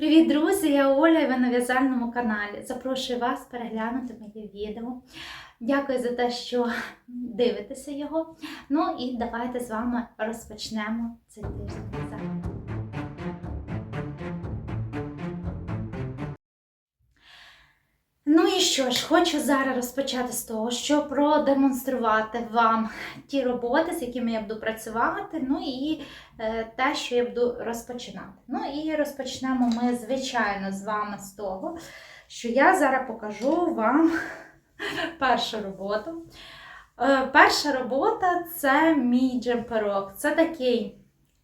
Привіт, друзі! Я Оля і ви на в'язальному каналі. Запрошую вас переглянути моє відео. Дякую за те, що дивитеся його. Ну і давайте з вами розпочнемо цей тиждень і що ж, хочу зараз розпочати з того, що продемонструвати вам ті роботи, з якими я буду працювати, ну і е, те, що я буду розпочинати. Ну і розпочнемо ми, звичайно, з вами з того, що я зараз покажу вам першу роботу. Е, перша робота це мій джемперок. Це такий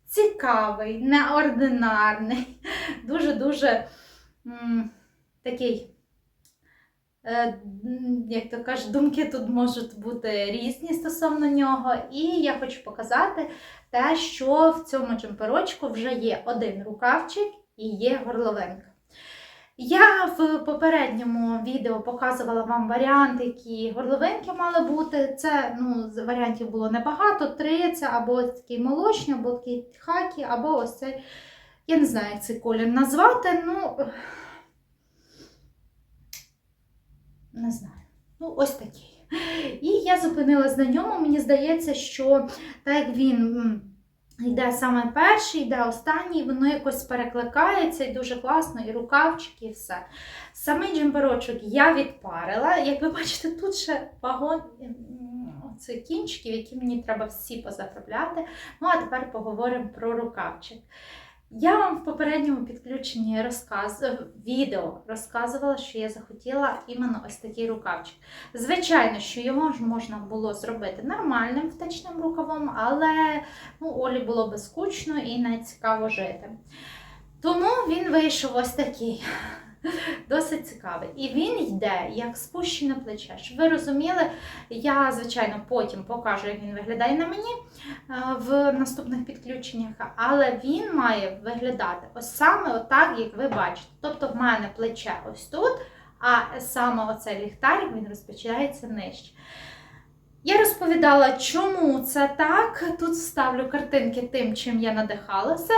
цікавий, неординарний, дуже-дуже такий. Е, як то кажуть, думки тут можуть бути різні стосовно нього. І я хочу показати те, що в цьому джемперочку вже є один рукавчик і є горловинка. Я в попередньому відео показувала вам варіанти, які горловинки мали бути. Це ну, варіантів було небагато. Три це або такий молочний, або такий хакі, або ось цей, я не знаю, як цей колір назвати. ну... Не знаю. Ну, ось такий. І я зупинилась на ньому. Мені здається, що так як він йде саме перший, йде останній, воно якось перекликається і дуже класно, і рукавчики, і все. Самий джемперочок я відпарила. Як ви бачите, тут ще вагон м, оцих кінчиків, які мені треба всі позаправляти. Ну, а тепер поговоримо про рукавчик. Я вам в попередньому підключенні розказ... відео розказувала, що я захотіла іменно ось такий рукавчик. Звичайно, що його ж можна було зробити нормальним втечним рукавом, але ну, Олі було би скучно і не цікаво жити. Тому він вийшов ось такий. Досить цікавий. І він йде як спущене плече. Щоб ви розуміли, я, звичайно, потім покажу, як він виглядає на мені в наступних підключеннях, але він має виглядати ось саме отак, як ви бачите. Тобто в мене плече ось тут, а саме оцей ліхтарик він розпочинається нижче. Я розповідала, чому це так. Тут вставлю картинки тим, чим я надихалася,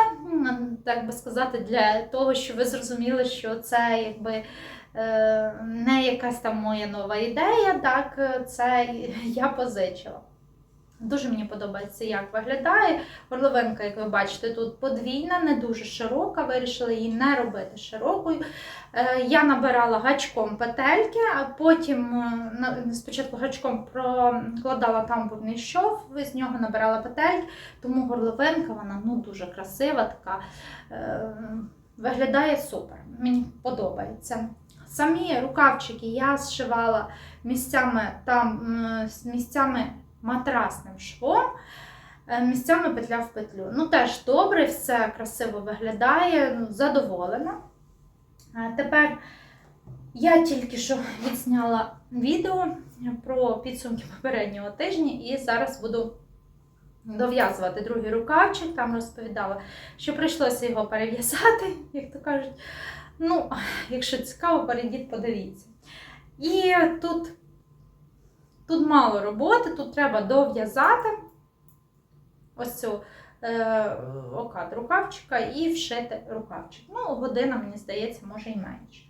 так би сказати, для того, щоб ви зрозуміли, що це якби не якась там моя нова ідея, так, це я позичила. Дуже мені подобається, як виглядає. Горловинка, як ви бачите, тут подвійна, не дуже широка, вирішила її не робити широкою. Е, я набирала гачком петельки, а потім е, спочатку гачком прокладала тамбурний шов, з нього набирала петельки, тому горловинка вона ну, дуже красива, така е, виглядає супер. Мені подобається. Самі рукавчики я зшивала місцями там, місцями матрасним швом, місцями петля в петлю. Ну, теж добре, все красиво виглядає, ну, задоволена. Тепер я тільки що відзняла відео про підсумки попереднього тижня, і зараз буду дов'язувати другий рукавчик, там розповідала, що прийшлося його перев'язати, як то кажуть. Ну, якщо цікаво, перейдіть, подивіться. І тут Тут мало роботи, тут треба дов'язати ось цю е, окат рукавчика і вшити рукавчик. Ну, година, мені здається, може і менше.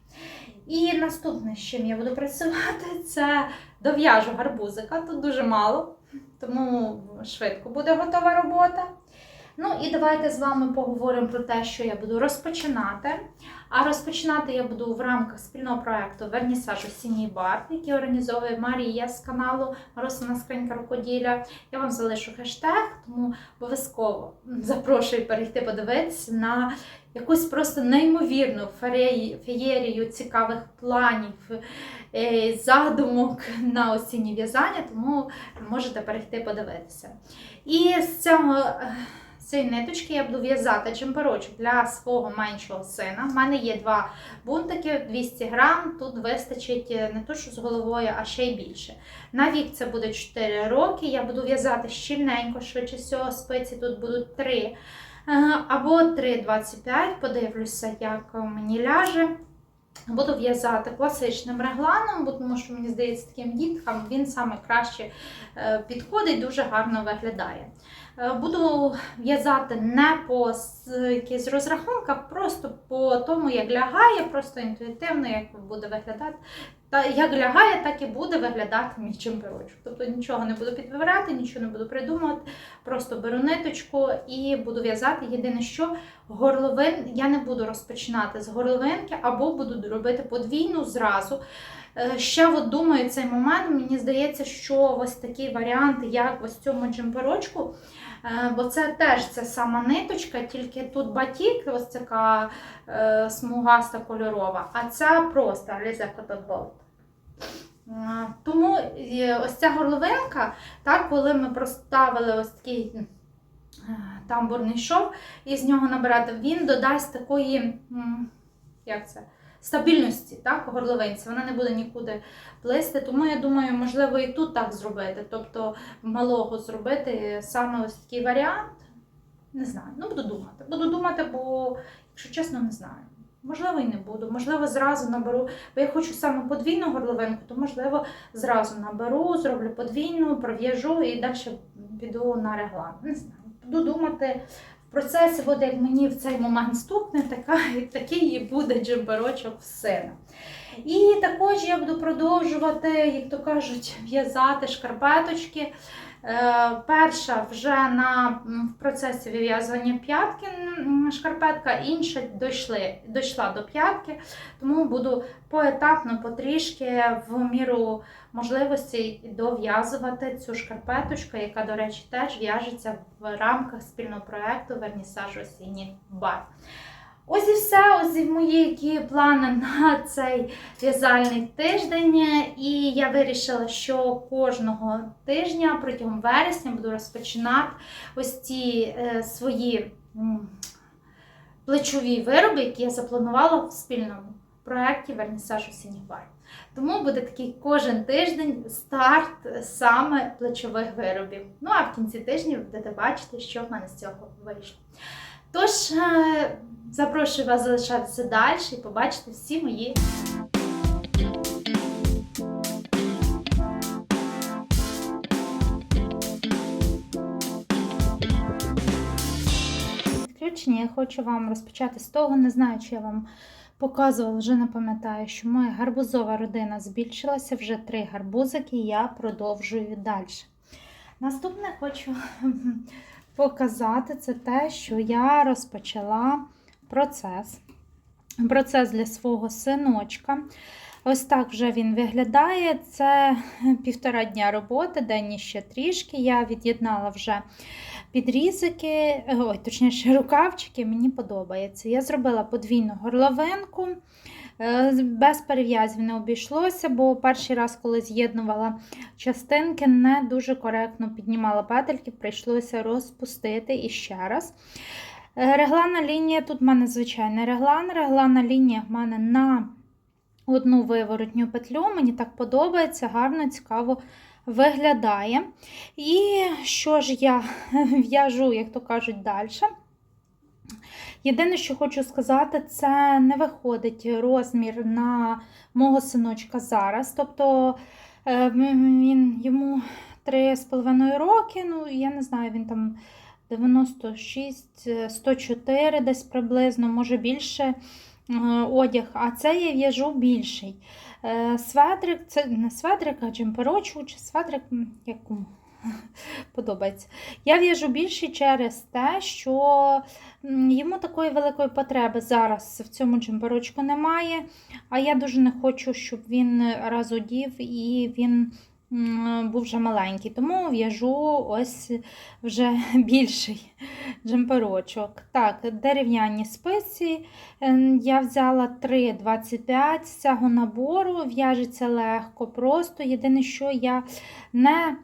І наступне, з чим я буду працювати, це дов'яжу гарбузика. Тут дуже мало, тому швидко буде готова робота. Ну і давайте з вами поговоримо про те, що я буду розпочинати. А розпочинати я буду в рамках спільного проєкту Вернісаж осінній бар, який організовує Марія з каналу Росина Скринька Рукоділля. Я вам залишу хештег, тому обов'язково запрошую перейти подивитися на якусь просто неймовірну феєрію цікавих планів, е, задумок на осінні в'язання, тому можете перейти подивитися. І з цього цієї ниточки я буду в'язати чемперочок для свого меншого сина. У мене є два бунтики, 200 грам, тут вистачить е, не то, що з головою, а ще й більше. На вік це буде 4 роки. Я буду в'язати щільненько, швидше всього, спиці тут будуть 3 е, або 3,25. Подивлюся, як мені ляже. Буду в'язати класичним регланом, тому що, мені здається, таким діткам він саме краще е, підходить, дуже гарно виглядає. Е, Буду в'язати не по якихось розрахунках, просто по тому, як лягає, просто інтуїтивно, як буде виглядати. Та як лягає, так і буде виглядати мій чемперочок. Тобто нічого не буду підбирати, нічого не буду придумувати. Просто беру ниточку і буду в'язати. Єдине, що горловин я не буду розпочинати з горловинки, або буду робити подвійну зразу. Е, Ще от думаю цей момент, мені здається, що ось такий варіант, як ось цьому джемперочку, е, бо це теж ця сама ниточка, тільки тут батік, ось така е, смугаста кольорова, а ця просто Alize Cotton Gold. Тому ось ця горловинка, так, коли ми проставили ось такий тамбурний шов і з нього набирати, він додасть такої, як це, стабільності, так, горловинці. Вона не буде нікуди плисти. Тому я думаю, можливо, і тут так зробити. Тобто малого зробити саме ось такий варіант. Не знаю, ну буду думати. Буду думати, бо, якщо чесно, не знаю. Можливо, і не буду. Можливо, зразу наберу, бо я хочу саме подвійну горловинку, то можливо зразу наберу, зроблю подвійну, пров'яжу і далі піду на реглан. Не знаю. Буду думати в процесі, от як мені в цей момент стукне, така, такий і буде джемберочок в сина. І також я буду продовжувати, як то кажуть, в'язати шкарпеточки. Е, перша вже на, в процесі вив'язування п'ятки шкарпетка, інша дійшли, дійшла до п'ятки, тому буду поетапно, потрішки, в міру можливості дов'язувати цю шкарпеточку, яка, до речі, теж в'яжеться в рамках спільного проєкту Вернісаж осінній бар. Ось і все, ось і мої які плани на цей в'язальний тиждень. І я вирішила, що кожного тижня протягом вересня буду розпочинати ось ці е, свої м, плечові вироби, які я запланувала в спільному проєкті Вернісаж осінніх бар. Тому буде такий кожен тиждень старт саме плечових виробів. Ну а в кінці тижня ви будете бачити, що в мене з цього вийшло. Тож, е, запрошую вас залишатися далі і побачити всі мої. Відключення я хочу вам розпочати з того, не знаю, чи я вам показувала, вже не пам'ятаю, що моя гарбузова родина збільшилася, вже три гарбузики, я продовжую далі. Наступне хочу показати це те, що я розпочала процес. Процес для свого синочка. Ось так вже він виглядає. Це півтора дня роботи, день ще трішки. Я від'єднала вже підрізики, ой, точніше, рукавчики, мені подобається. Я зробила подвійну горловинку. Е, Без перев'язів не обійшлося, бо перший раз, коли з'єднувала частинки, не дуже коректно піднімала петельки, прийшлося розпустити і ще раз. Е, Регланна лінія, тут в мене звичайний реглан. Регланна лінія в мене на одну виворотню петлю. Мені так подобається, гарно, цікаво виглядає. І що ж я в'яжу, як то кажуть, далі. Єдине, що хочу сказати, це не виходить розмір на мого синочка зараз. Тобто е, він йому 3,5 роки, ну я не знаю, він там 96, 104 десь приблизно, може більше е, одяг, а це я в'яжу більший. Е, Светрик, це не светрик, а джемперочок, чи светрик, як подобається. Я в'яжу більше через те, що йому такої великої потреби зараз в цьому джемперочку немає. А я дуже не хочу, щоб він раз одів і він був вже маленький. Тому в'яжу ось вже більший джемперочок. Так, дерев'яні спиці. Е, Я взяла 3,25 з цього набору, в'яжеться легко, просто. Єдине, що я не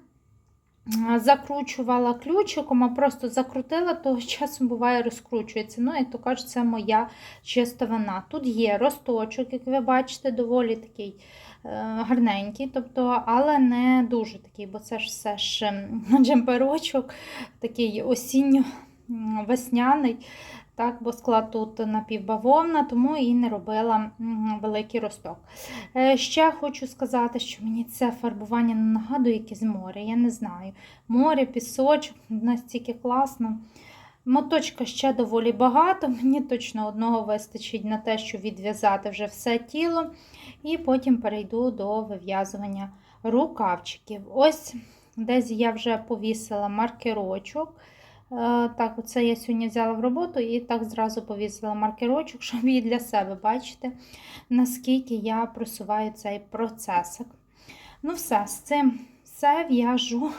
закручувала ключиком, а просто закрутила, того часом буває розкручується. Ну, як то кажуть, це моя чиста вина. Тут є росточок, як ви бачите, доволі такий е, гарненький, тобто, але не дуже такий, бо це ж все ж ем, джемперочок, такий осінньо-весняний. Так, бо склад тут напівбавовна, тому і не робила великий росток. Е, Ще хочу сказати, що мені це фарбування нагадує якесь море. Я не знаю. Море, пісочок, настільки класно. Моточка ще доволі багато. Мені точно одного вистачить на те, щоб відв'язати вже все тіло. І потім перейду до вив'язування рукавчиків. Ось десь я вже повісила маркерочок. Е, Так, оце я сьогодні взяла в роботу і так зразу повісила маркерочок, щоб і для себе бачити, наскільки я просуваю цей процесик. Ну, все, з цим все в'яжу.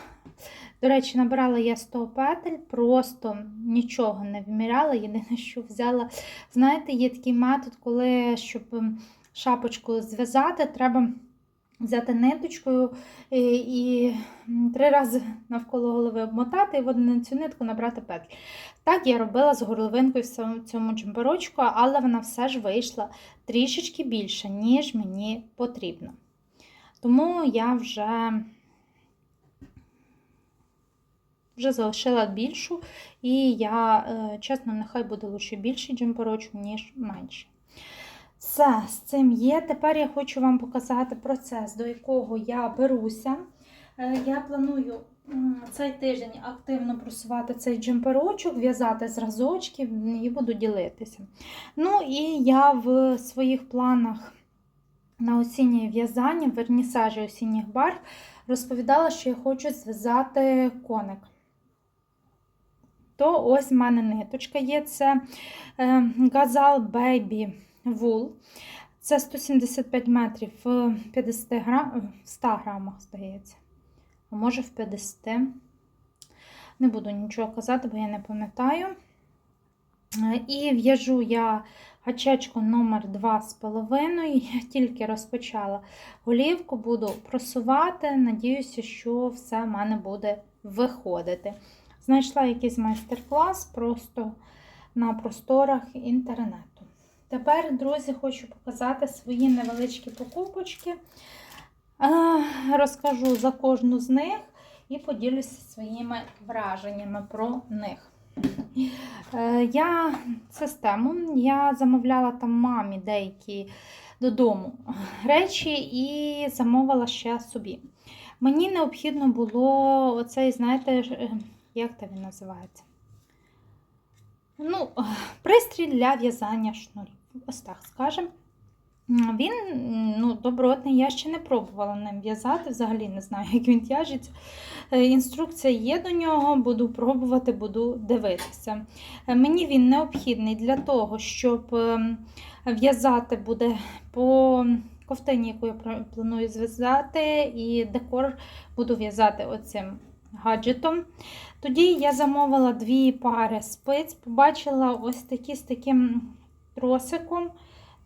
До речі, набирала я 100 петель, просто нічого не вміряла. Єдине, що взяла, знаєте, є такий метод, коли щоб шапочку зв'язати, треба взяти ниточкою і, і три рази навколо голови обмотати і одну цю нитку набрати петлі. Так я робила з горловинкою в цьому- джемперочку, але вона все ж вийшла трішечки більше, ніж мені потрібно. Тому я вже, вже залишила більшу, і я, е, чесно, нехай буде лише більший джемперочок, ніж менший. Все, з цим є. Тепер я хочу вам показати процес, до якого я беруся. Е, Я планую цей тиждень активно просувати цей джемперочок, в'язати зразочки і буду ділитися. Ну і я в своїх планах на осіннє в'язання, вернісажі осінніх барв, розповідала, що я хочу зв'язати коник. То ось в мене ниточка є. Це е, Gazal Baby Wool. Це 175 метрів в 50 грам, в 100 грамах, здається. А може в 50. Не буду нічого казати, бо я не пам'ятаю. І в'яжу я гачечку номер 2,5. Я тільки розпочала голівку, буду просувати. Надіюся, що все в мене буде виходити. Знайшла якийсь майстер-клас просто на просторах інтернету. Тепер, друзі, хочу показати свої невеличкі покупочки. Розкажу за кожну з них і поділюся своїми враженнями про них. Е, Я систему, я замовляла там мамі деякі додому речі і замовила ще собі. Мені необхідно було оцей, знаєте, е, як це він називається? Ну, пристрій для в'язання шнурів. Ось так скажемо. Він ну, добротний, я ще не пробувала ним в'язати, взагалі не знаю, як він тяжеться. Е, Інструкція є до нього, буду пробувати, буду дивитися. Е, Мені він необхідний для того, щоб ем, в'язати буде по ковтині, яку я планую зв'язати, і декор буду в'язати оцим гаджетом. Тоді я замовила дві пари спиць, побачила ось такі з таким тросиком.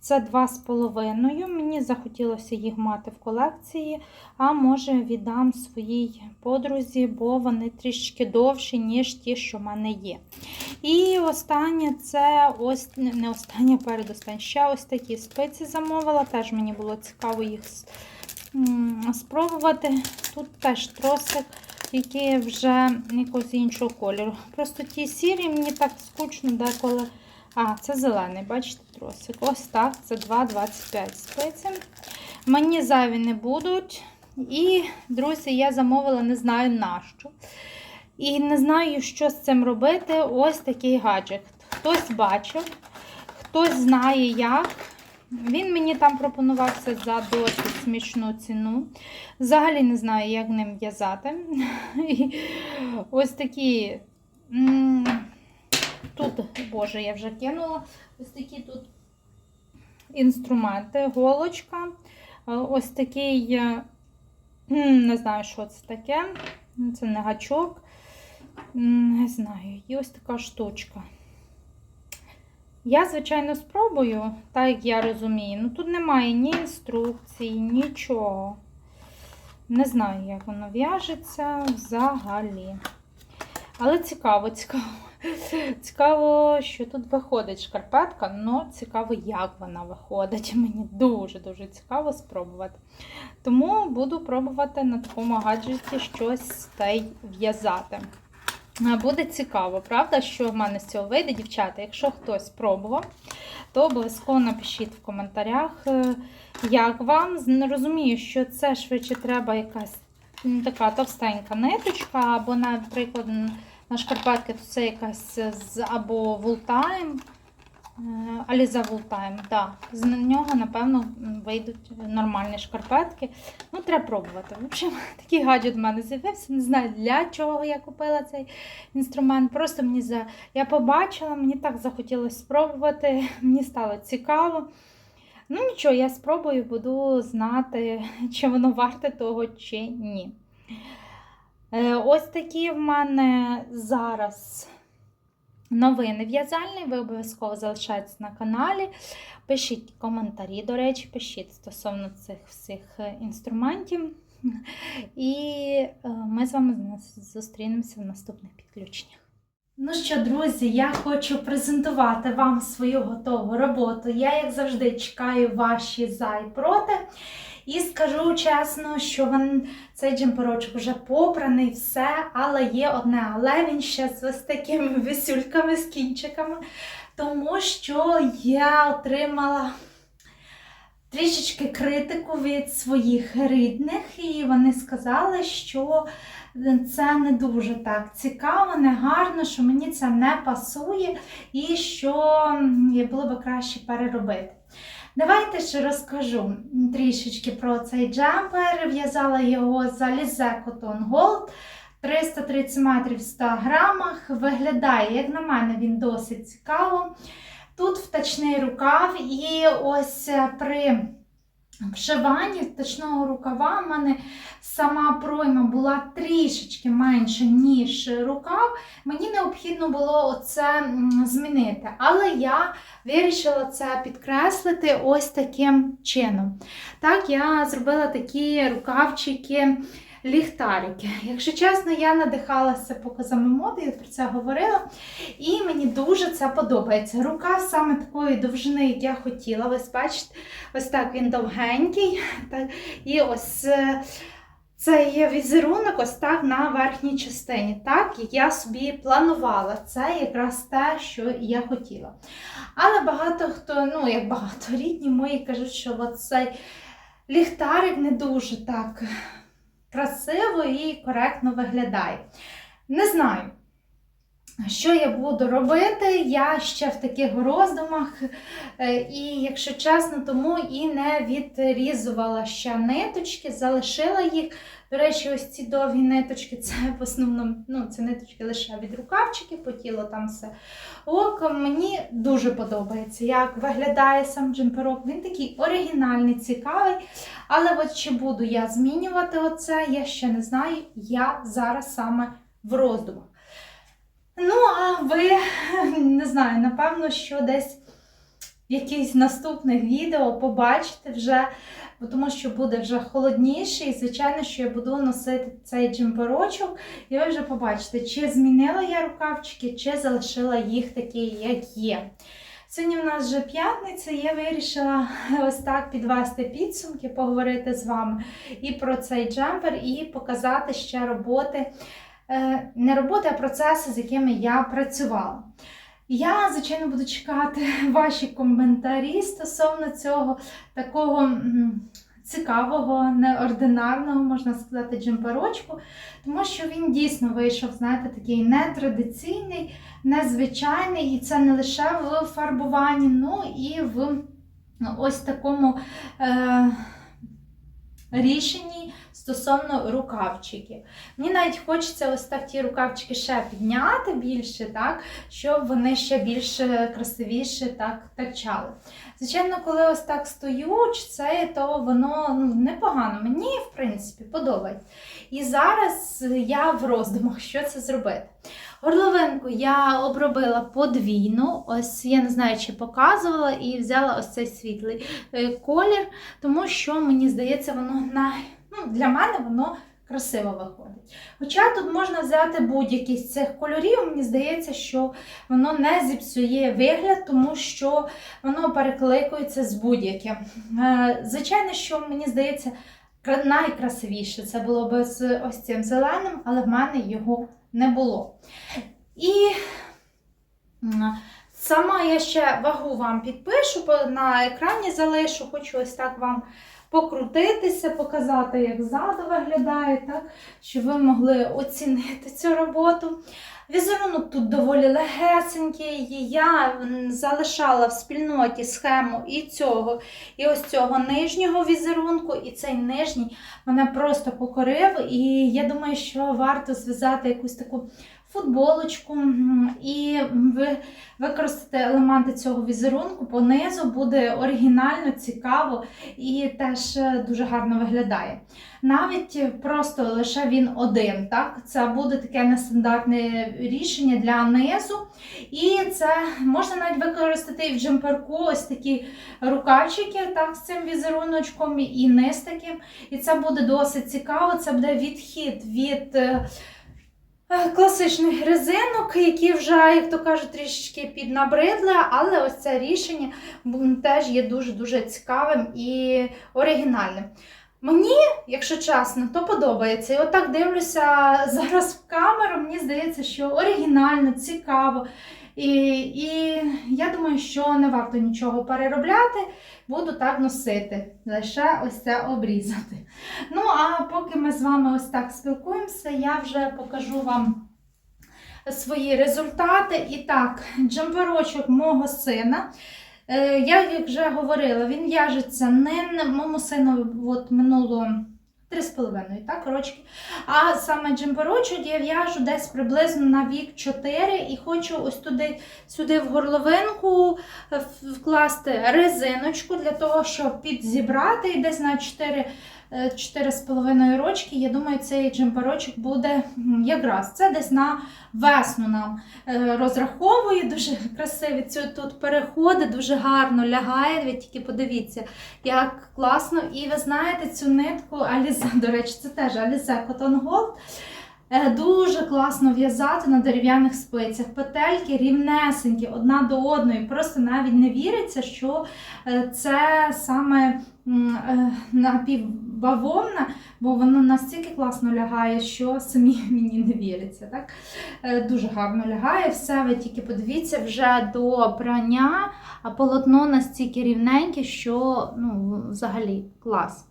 Це два з половиною. Мені захотілося їх мати в колекції, а може віддам своїй подрузі, бо вони трішки довші, ніж ті, що в мене є. І останнє це ось не останнє, передостаннє. Ще ось такі спиці замовила. Теж мені було цікаво їх спробувати. Тут теж тросик, який вже якогось іншого кольору. Просто ті сірі, мені так скучно деколи. А, це зелений, бачите, тросик. Ось так, це 2,25 спиці. Мені зайві не будуть. І, друзі, я замовила, не знаю нащо. І не знаю, що з цим робити. Ось такий гаджет. Хтось бачив, хтось знає як. Він мені там пропонувався за досить смішну ціну. Взагалі не знаю, як ним в'язати. Ось такі. Тут, боже, я вже кинула. Ось такі тут інструменти, голочка. Е, Ось такий, е, не знаю, що це таке. Це не гачок. Не знаю. І ось така штучка. Я, звичайно, спробую, так як я розумію. Ну тут немає ні інструкцій, нічого. Не знаю, як воно в'яжеться взагалі. Але цікаво, цікаво. Цікаво, що тут виходить шкарпетка, але цікаво, як вона виходить. Мені дуже-дуже цікаво спробувати. Тому буду пробувати на такому гаджеті щось та й в'язати. Е, Буде цікаво, правда, що в мене з цього вийде, дівчата. Якщо хтось пробував, то обов'язково напишіть в коментарях, е, як вам. Розумію, що це швидше треба якась така товстенька ниточка, або, наприклад, на шкарпетки то це якась з або вултайм. Аліза Вултайм, так. З нього, напевно, вийдуть нормальні шкарпетки. Ну, треба пробувати. В общем, такий гаджет в мене з'явився. Не знаю, для чого я купила цей інструмент. Просто мені за... я побачила, мені так захотілося спробувати, мені стало цікаво. Ну, нічого, я спробую, буду знати, чи воно варте того, чи ні. Е, Ось такі в мене зараз новини в'язальні. Ви обов'язково залишайтесь на каналі. Пишіть коментарі, до речі, пишіть стосовно цих всіх е, інструментів. І е, ми з вами зустрінемося в наступних підключеннях. Ну що, друзі, я хочу презентувати вам свою готову роботу. Я, як завжди, чекаю ваші за і проти. І скажу чесно, що він, цей джемперочок вже попраний, все, але є одне, але він ще з ось такими висюльками, з кінчиками, тому що я отримала трішечки критику від своїх рідних, і вони сказали, що це не дуже так цікаво, не гарно, що мені це не пасує і що було би краще переробити. Давайте ще розкажу трішечки про цей джемпер. В'язала його з Alize Cotton Gold. 330 метрів в 100 грамах. Виглядає, як на мене, він досить цікаво. Тут втачний рукав, і ось е, при вшиванні точного рукава в мене сама пройма була трішечки менша, ніж рукав. Мені необхідно було оце змінити. Але я вирішила це підкреслити ось таким чином. Так, я зробила такі рукавчики. Ліхтарики. Якщо чесно, я надихалася показами моди, я про це говорила. І мені дуже це подобається. Рукав саме такої довжини, як я хотіла. Ви бачите, ось так він довгенький. І ось е, це є візерунок ось так на верхній частині. Так, я собі планувала. Це якраз те, що я хотіла. Але багато хто, ну як багато рідні мої кажуть, що цей ліхтарик не дуже так красиво і коректно виглядає. Не знаю. Що я буду робити? Я ще в таких роздумах, Е, і, якщо чесно, тому і не відрізувала ще ниточки, залишила їх. До речі, ось ці довгі ниточки, це в основному ну, це ниточки лише від рукавчиків, по тілу там все. Ок, мені дуже подобається, як виглядає сам джемперок. Він такий оригінальний, цікавий. Але от чи буду я змінювати оце, я ще не знаю. Я зараз саме в роздумах. Ну, а ви не знаю, напевно, що десь в якихось наступних відео побачите вже, бо тому що буде вже холодніше, і, звичайно, що я буду носити цей джемперочок, і ви вже побачите, чи змінила я рукавчики, чи залишила їх такі, як є. Сьогодні в нас вже п'ятниця, я вирішила ось так підвести підсумки, поговорити з вами і про цей джемпер, і показати ще роботи. Е, Не роботи, а процеси, з якими я працювала. Я, звичайно, буду чекати ваші коментарі стосовно цього такого цікавого, неординарного, можна сказати, джемперочку, тому що він дійсно вийшов, знаєте, такий нетрадиційний, незвичайний, і це не лише в фарбуванні, ну і в ось такому е, рішенні стосовно рукавчиків. Мені навіть хочеться ось так ті рукавчики ще підняти більше, так, щоб вони ще більше красивіше так торчали. Звичайно, коли ось так стою, це, то воно ну, непогано. Мені, в принципі, подобається. І зараз я в роздумах, що це зробити. Горловинку я обробила подвійну, ось я не знаю, чи показувала, і взяла ось цей світлий е, колір, тому що мені здається, воно най... ну, для мене воно красиво виходить. Хоча тут можна взяти будь-який з цих кольорів, мені здається, що воно не зіпсує вигляд, тому що воно перекликується з будь-яким. Е, Звичайно, що мені здається, найкрасивіше це було б з ось цим зеленим, але в мене його не було. І сама я ще вагу вам підпишу, на екрані залишу, хочу ось так вам покрутитися, показати, як ззаду виглядає, так, щоб ви могли оцінити цю роботу. Візерунок тут доволі легесенький. Я залишала в спільноті схему і цього, і ось цього нижнього візерунку, і цей нижній мене просто покорив. І я думаю, що варто зв'язати якусь таку футболочку і ви- використати елементи цього візерунку по низу буде оригінально, цікаво і теж е, дуже гарно виглядає. Навіть просто лише він один, так? Це буде таке нестандартне рішення для низу. І це можна навіть використати і в джемперку ось такі рукавчики так, з цим візеруночком і низ таким. І це буде досить цікаво. Це буде відхід від. Е, Класичних резинок, які вже, як то кажуть, трішечки піднабридли, але ось це рішення теж є дуже-дуже цікавим і оригінальним. Мені, якщо чесно, то подобається. І отак дивлюся зараз в камеру, мені здається, що оригінально, цікаво. І, і я думаю, що не варто нічого переробляти, буду так носити, лише ось це обрізати. Ну, а поки ми з вами ось так спілкуємося, я вже покажу вам свої результати. І так, джемперочок мого сина. Е, Я, як вже говорила, він в'яжеться не моєму сину от минуло 3,5 так, рочки. А саме джемперочок я в'яжу десь приблизно на вік 4 і хочу ось туди, сюди в горловинку е, вкласти резиночку для того, щоб підзібрати і десь на 4 е, 4,5 рочки. Я думаю, цей джемперочок буде якраз це десь на весну нам е, розраховую. Дуже красиві ці тут переходи, дуже гарно лягає. Ви тільки подивіться, як класно. І ви знаєте, цю нитку Alize, до речі, це теж Alize Cotton Gold. Е, Дуже класно в'язати на дерев'яних спицях. Петельки рівнесенькі, одна до одної. Просто навіть не віриться, що е, це саме м, е, напівбавовна, бо воно настільки класно лягає, що самі мені не віриться. Так? Е, Дуже гарно лягає. Все, ви тільки подивіться вже до прання, а полотно настільки рівненьке, що ну, взагалі клас.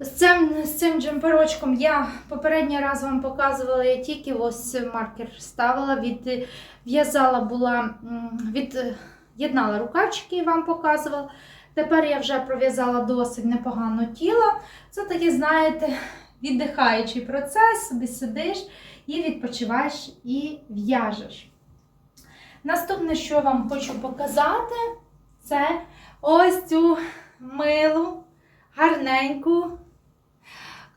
З цим, з цим джемперочком я попередній раз вам показувала, я тільки ось маркер ставила, від, в'язала була, м, від'єднала рукавчики і вам показувала. Тепер я вже пров'язала досить непогано тіло. Це такий, знаєте, віддихаючий процес, собі сидиш і відпочиваєш і в'яжеш. Наступне, що вам хочу показати, це ось цю милу, гарненьку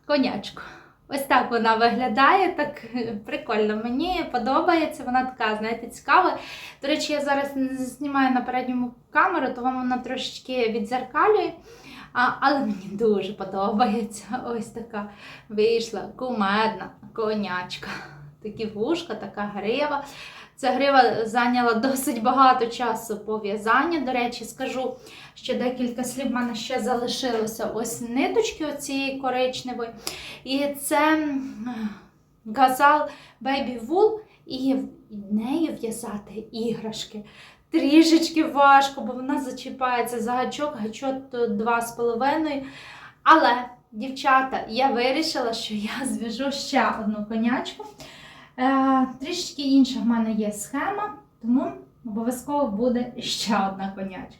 конячку. Ось так вона виглядає, так прикольно. Мені подобається, вона така, знаєте, цікава. До речі, я зараз знімаю на передньому камеру, то вам вона трошечки відзеркалює. А, але мені дуже подобається. Ось така вийшла кумедна конячка. Такі вушка, така грива. Ця грива зайняла досить багато часу по в'язанню. До речі, скажу, що декілька слів в мене ще залишилося ось ниточки оцієї коричневої. І це газал Baby Wool, і нею в'язати іграшки. Трішечки важко, бо вона зачіпається за гачок, гачок тут 2,5. Але, дівчата, я вирішила, що я зв'яжу ще одну конячку. Е, трішечки інша в мене є схема, тому обов'язково буде ще одна конячка.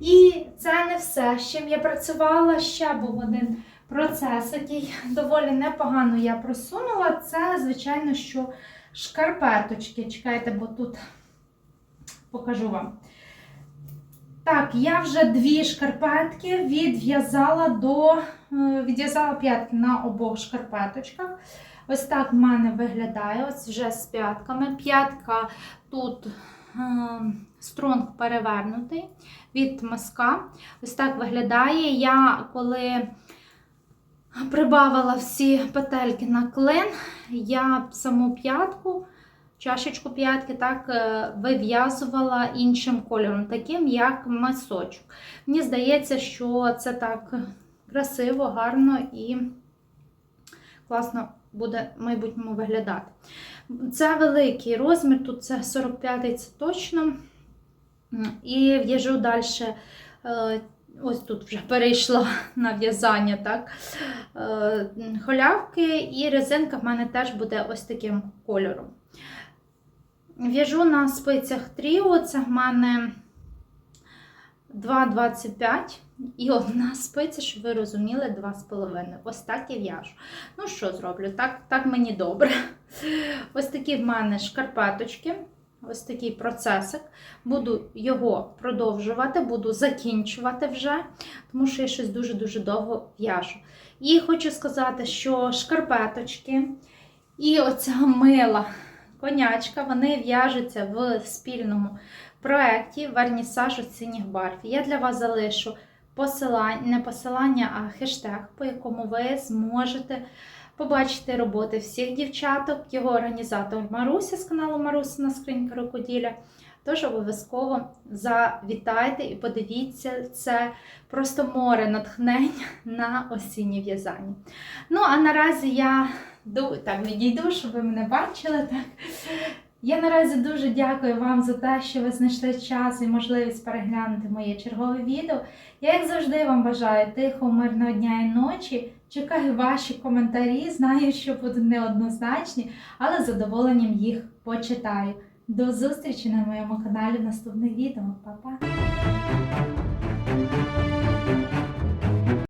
І це не все, з чим я працювала. Ще був один процес, який доволі непогано я просунула. Це, звичайно, що шкарпеточки. Чекайте, бо тут покажу вам. Так, я вже дві шкарпетки відв'язала до е, відв'язала п'ятки на обох шкарпеточках. Ось так в мене виглядає. Ось вже з п'ятками. П'ятка тут е, стронг перевернутий від мазка. Ось так виглядає. Я коли прибавила всі петельки на клин, я саму п'ятку, чашечку п'ятки так е, вив'язувала іншим кольором, таким як масочок. Мені здається, що це так красиво, гарно і класно буде в майбутньому виглядати. Це великий розмір, тут це 45-й, це точно. І в'яжу далі. е, Ось тут вже перейшла на в'язання, так? Е, Холявки і резинка в мене теж буде ось таким кольором. В'яжу на спицях тріо, це в мене 2,25 і одна спиця, щоб ви розуміли, 2,5. Ось так і в'яжу. Ну, що зроблю? Так, так мені добре. Ось такі в мене шкарпеточки. Ось такий процесик. Буду його продовжувати, буду закінчувати вже, тому що я щось дуже-дуже довго в'яжу. І хочу сказати, що шкарпеточки і оця мила конячка, вони в'яжуться в спільному проєкті Вернісаж осінніх барв. Я для вас залишу посилання, не посилання, а хештег, по якому ви зможете побачити роботи всіх дівчаток, його організатор Маруся з каналу Марусина Скринька Рукоділля. Тож обов'язково завітайте і подивіться, це просто море натхнення на осіннє в'язання. Ну, а наразі я так, відійду, щоб ви мене бачили. Так. Я наразі дуже дякую вам за те, що ви знайшли час і можливість переглянути моє чергове відео. Я, як завжди, вам бажаю тихого, мирного дня і ночі. Чекаю ваші коментарі. Знаю, що будуть неоднозначні, але з задоволенням їх почитаю. До зустрічі на моєму каналі в наступних відео. Па-па!